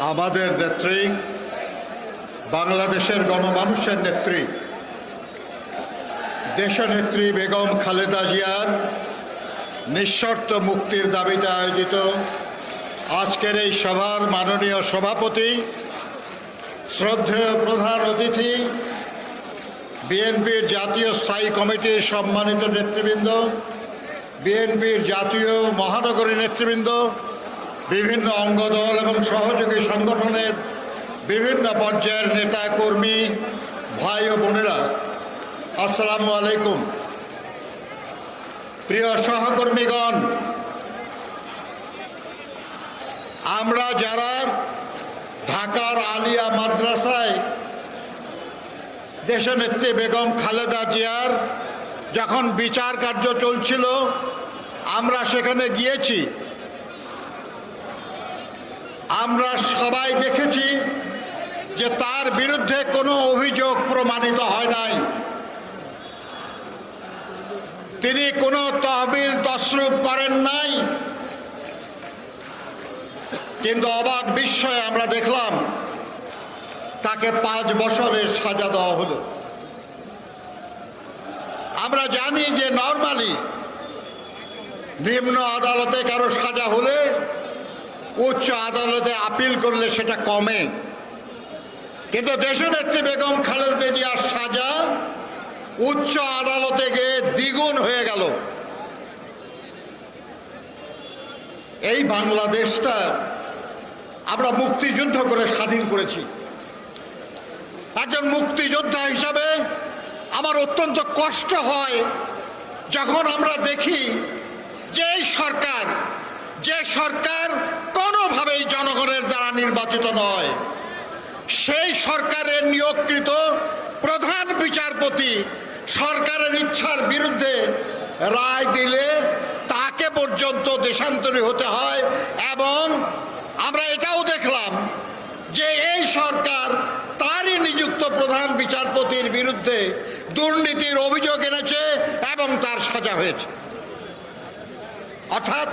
আমাদের নেত্রী, বাংলাদেশের গণমানুষের নেত্রী, দেশনেত্রী বেগম খালেদা জিয়ার নিঃশর্ত মুক্তির দাবিতে আয়োজিত আজকের এই সভার মাননীয় সভাপতি, শ্রদ্ধেয় প্রধান অতিথি, বিএনপির জাতীয় স্থায়ী কমিটির সম্মানিত নেতৃবৃন্দ, বিএনপির জাতীয় মহানগরী নেতৃবৃন্দ বিভিন্ন অঙ্গদল এবং সহযোগী সংগঠনের বিভিন্ন পর্যায়ের নেতা, কর্মী, ভাই ও বোনেরা, আসসালামু আলাইকুম। প্রিয় সহকর্মীগণ, আমরা যারা ঢাকার আলিয়া মাদ্রাসায় দেশনেত্রী বেগম খালেদা জিয়ার যখন বিচার কার্য চলছিল, আমরা সেখানে গিয়েছি। আমরা সবাই দেখেছি যে তার বিরুদ্ধে কোনো অভিযোগ প্রমাণিত হয় নাই। তিনি কোনো তহবিল তসরুপ করেন নাই। কিন্তু অবাক বিস্ময়ে আমরা দেখলাম, তাকে পাঁচ বছরের সাজা দেওয়া হলো। আমরা জানি যে নর্মালি নিম্ন আদালতে কারও সাজা হলে উচ্চ আদালতে আপিল করলে সেটা কমে। কিন্তু দেশনেত্রী বেগম খালেদা জিয়ার সাজা উচ্চ আদালতে গিয়ে দ্বিগুণ হয়ে গেল। এই বাংলাদেশটা আমরা মুক্তিযুদ্ধ করে স্বাধীন করেছি। একজন মুক্তিযোদ্ধা হিসাবে আমার অত্যন্ত কষ্ট হয় যখন আমরা দেখি যে এই সরকার যে সরকার কোনোভাবেই জনগণের দ্বারা নির্বাচিত নয়, সেই সরকারের নিয়োগকৃত প্রধান বিচারপতি সরকারের ইচ্ছার বিরুদ্ধে রায় দিলে তাকে পর্যন্ত দেশান্তরী হতে হয় এবং আমরা এটাও দেখলাম যে এই সরকার তারই নিযুক্ত প্রধান বিচারপতির বিরুদ্ধে দুর্নীতির অভিযোগ এনেছে এবং তার সাজা হয়েছে। অর্থাৎ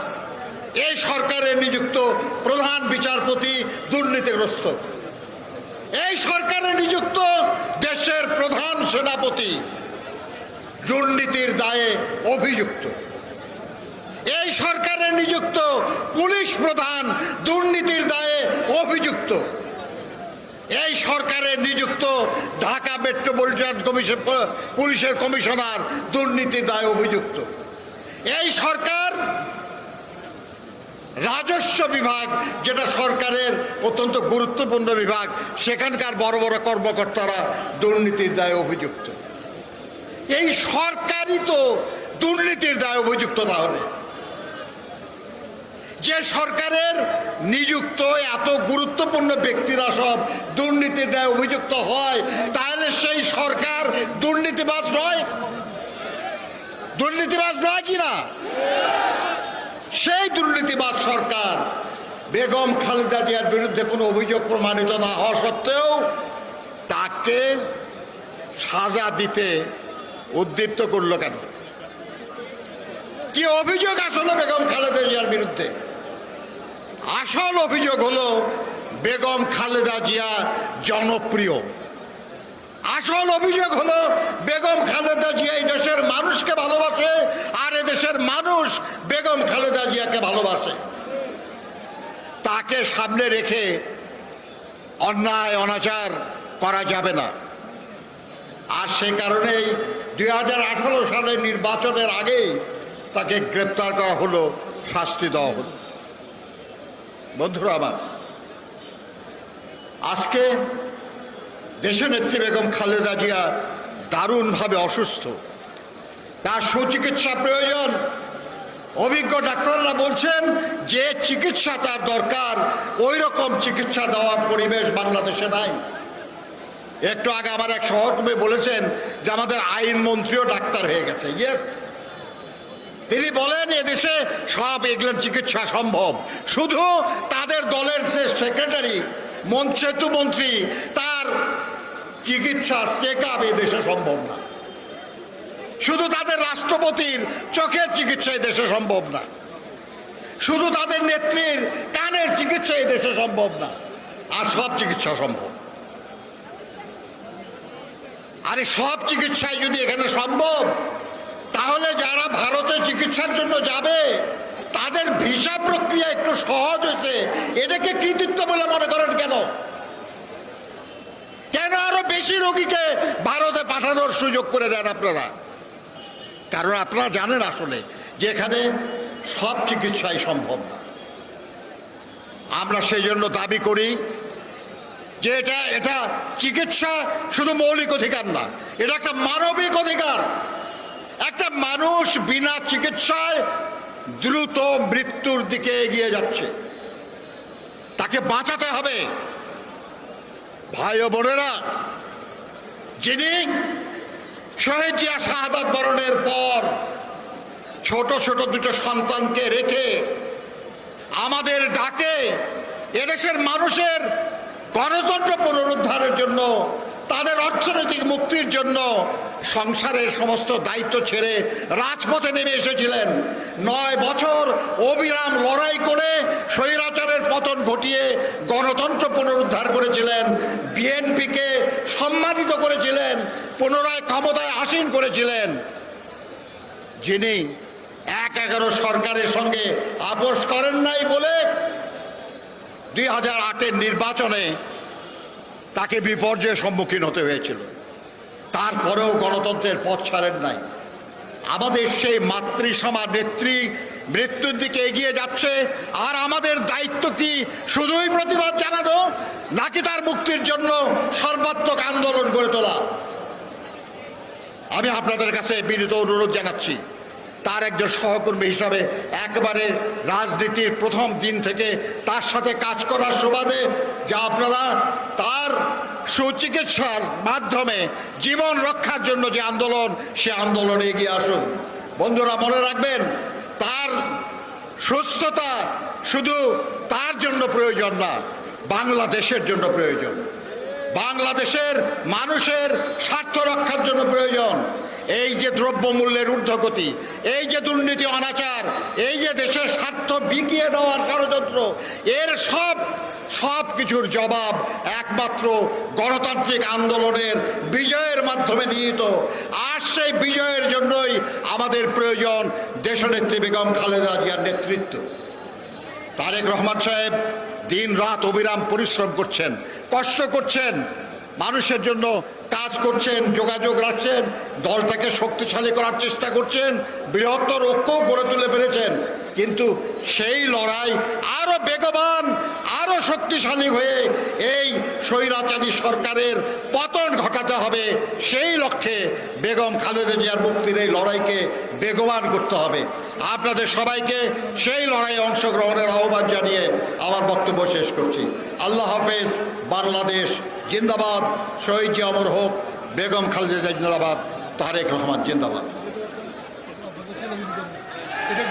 এই সরকারের নিযুক্ত প্রধান বিচারপতি দুর্নীতিগ্রস্ত। এই সরকারের নিযুক্ত দেশের প্রধান সেনাপতি দুর্নীতির দায়ে অভিযুক্ত। এই সরকারের নিযুক্ত পুলিশ প্রধান দুর্নীতির দায়ে অভিযুক্ত। এই সরকারের নিযুক্ত ঢাকা মেট্রোপলিটন কমিশন, পুলিশের কমিশনার দুর্নীতির দায়ে অভিযুক্ত। এই সরকার রাজস্ব বিভাগ, যেটা সরকারের অত্যন্ত গুরুত্বপূর্ণ বিভাগ, সেখানকার বড় বড় কর্মকর্তারা দুর্নীতির দায়ে অভিযুক্ত। এই সরকারই তো দুর্নীতির দায় অভিযুক্ত তাহলে। যে সরকারের নিযুক্ত এত গুরুত্বপূর্ণ ব্যক্তিরা সব দুর্নীতির দায় অভিযুক্ত হয়, তাহলে সেই সরকার দুর্নীতিবাজ নয়? দুর্নীতিবাজ নয় কি দুর্নীতিবাজ সরকার। বেগম খালেদা জিয়ার বিরুদ্ধে কোনো অভিযোগ প্রমাণিত না হওয়া সত্ত্বেও তাকে সাজা দিতে উদ্দীপ্ত করল কেন? কি অভিযোগ আসলে বেগম খালেদা জিয়ার বিরুদ্ধে? আসল অভিযোগ হলো, বেগম খালেদা জিয়া জনপ্রিয়। আসল অভিযোগ হলো, বেগম খালেদা জিয়া এই দেশের মানুষকে ভালোবাসে, আর দেশের মানুষ বেগম খালেদা জিয়াকে ভালোবাসে। তাকে সামনে রেখে অন্যায়, অনাচার করা যাবে না। আর সে কারণেই দুই হাজার আঠারো সালের নির্বাচনের আগেই তাকে গ্রেপ্তার করা হলো, শাস্তি দেওয়া হলো। বন্ধুরা আমার, আজকে দেশনেত্রী বেগম খালেদা জিয়া দারুণভাবে অসুস্থ। তার সুচিকিৎসা প্রয়োজন। অভিজ্ঞ ডাক্তাররা বলছেন, যে চিকিৎসা তার দরকার ওই রকম চিকিৎসা দেওয়ার পরিবেশ বাংলাদেশে নাই। একটু আগে আমার এক সহকর্মী বলেছেন যে আমাদের আইন মন্ত্রীও ডাক্তার হয়ে গেছে। ইয়েস তিনি বলেন, এদেশে সব এগুলোর চিকিৎসা সম্ভব। শুধু তাদের দলের যে সেক্রেটারি সেতু মন্ত্রী, তার চিকিৎসা চেক আপ দেশে সম্ভব না। শুধু তাদের রাষ্ট্রপতির চোখের চিকিৎসা এই দেশে সম্ভব না। শুধু তাদের নেত্রীর কানের চিকিৎসা এই দেশে সম্ভব না। আর সব চিকিৎসা সম্ভব। আরে সব চিকিৎসায় যদি এখানে সম্ভব, তাহলে যারা ভারতে চিকিৎসার জন্য যাবে, তাদের ভিসা প্রক্রিয়া একটু সহজ হয়েছে। এটাকে কৃতিত্ব বলে মনে করেন কেন? বেশি রোগীকে ভারতে পাঠানোর সুযোগ করে দেন আপনারা। কারণ আপনারা জানেন আসলে যে এখানে সব চিকিৎসাই সম্ভব না। আমরা সেই জন্য দাবি করি যে এটা এটা চিকিৎসা শুধু মৌলিক অধিকার না, এটা একটা মানবিক অধিকার। একটা মানুষ বিনা চিকিৎসায় দ্রুত মৃত্যুর দিকে এগিয়ে যাচ্ছে। তাকে বাঁচাতে হবে। ভাই ও বোনেরা যিনি শহীদ জিয়া শাহাদাত বরণের পর ছোট ছোট দুটো সন্তানকে রেখে আমাদের ডাকে এদেশের মানুষের গণতন্ত্র পুনরুদ্ধারের জন্য তাদের অর্থনৈতিক মুক্তির জন্য সংসারের সমস্ত দায়িত্ব ছেড়ে রাজপথে নেমে এসেছিলেন। নয় বছর অবিরাম লড়াই করে স্বৈরাচারের পতন ঘটিয়ে গণতন্ত্র পুনরুদ্ধার করেছিলেন, বিএনপিকে সম্মানিত করেছিলেন, পুনরায় ক্ষমতায় আসীন করেছিলেন। যিনি এক এগারো সরকারের সঙ্গে আপোষ করেন নাই বলে দুই হাজার আটের নির্বাচনে তাকে বিপর্যয়ের সম্মুখীন হতে হয়েছিল। তারপরেও গণতন্ত্রের পথ ছাড়েন নাই। আমাদের সেই মাতৃসমা নেত্রী মৃত্যুর দিকে এগিয়ে যাচ্ছে, আর আমাদের দায়িত্ব কি শুধুই প্রতিবাদ জানানো, নাকি তার মুক্তির জন্য সর্বাত্মক আন্দোলন গড়ে তোলা? আমি আপনাদের কাছে বিনীত অনুরোধ জানাচ্ছি তার একজন সহকর্মী হিসাবে একবারে রাজনীতির প্রথম দিন থেকে তার সাথে কাজ করার সুবাদে যা আপনারা তার সুচিকিৎসার মাধ্যমে জীবন রক্ষার জন্য যে আন্দোলন, সে আন্দোলনে এগিয়ে আসুন। বন্ধুরা, মনে রাখবেন, তার সুস্থতা শুধু তার জন্য প্রয়োজন না, বাংলাদেশের জন্য প্রয়োজন। বাংলাদেশের মানুষের স্বার্থ রক্ষার জন্য প্রয়োজন। এই যে দ্রব্যমূল্যের ঊর্ধ্বগতি, এই যে দুর্নীতি অনাচার, এই যে দেশের স্বার্থ বিকিয়ে দেওয়ার ষড়যন্ত্র, এর সব সব কিছুর জবাব একমাত্র গণতান্ত্রিক আন্দোলনের বিজয়ের মাধ্যমে নিহিত। আর সেই বিজয়ের জন্যই আমাদের প্রয়োজন দেশনেত্রী বেগম খালেদা জিয়ার নেতৃত্ব। তারেক রহমান সাহেব দিন রাত অবিরাম পরিশ্রম করছেন, কষ্ট করছেন, মানুষের জন্য কাজ করছেন, যোগাযোগ রাখছেন দলটাকে শক্তিশালী করার চেষ্টা করছেন, বৃহত্তর ঐক্য গড়ে তুলে পেরেছেন কিন্তু সেই লড়াই আরও বেগবান, আরও শক্তিশালী হয়ে এই স্বৈরাচারী সরকারের পতন ঘটাতে হবে। সেই লক্ষ্যে বেগম খালেদা জিয়ার মুক্তির এই লড়াইকে বেগবান করতে হবে। আপনাদের সবাইকে সেই লড়াইয়ে অংশগ্রহণের আহ্বান জানিয়ে আমার বক্তব্য শেষ করছি। আল্লাহ হাফেজ, বাংলাদেশ জিন্দাবাদ। শহীদ জিয়ামর অমর হোক বেগম খালেদা জিন্দাবাদ তারেক রহমান জিন্দাবাদ। এটা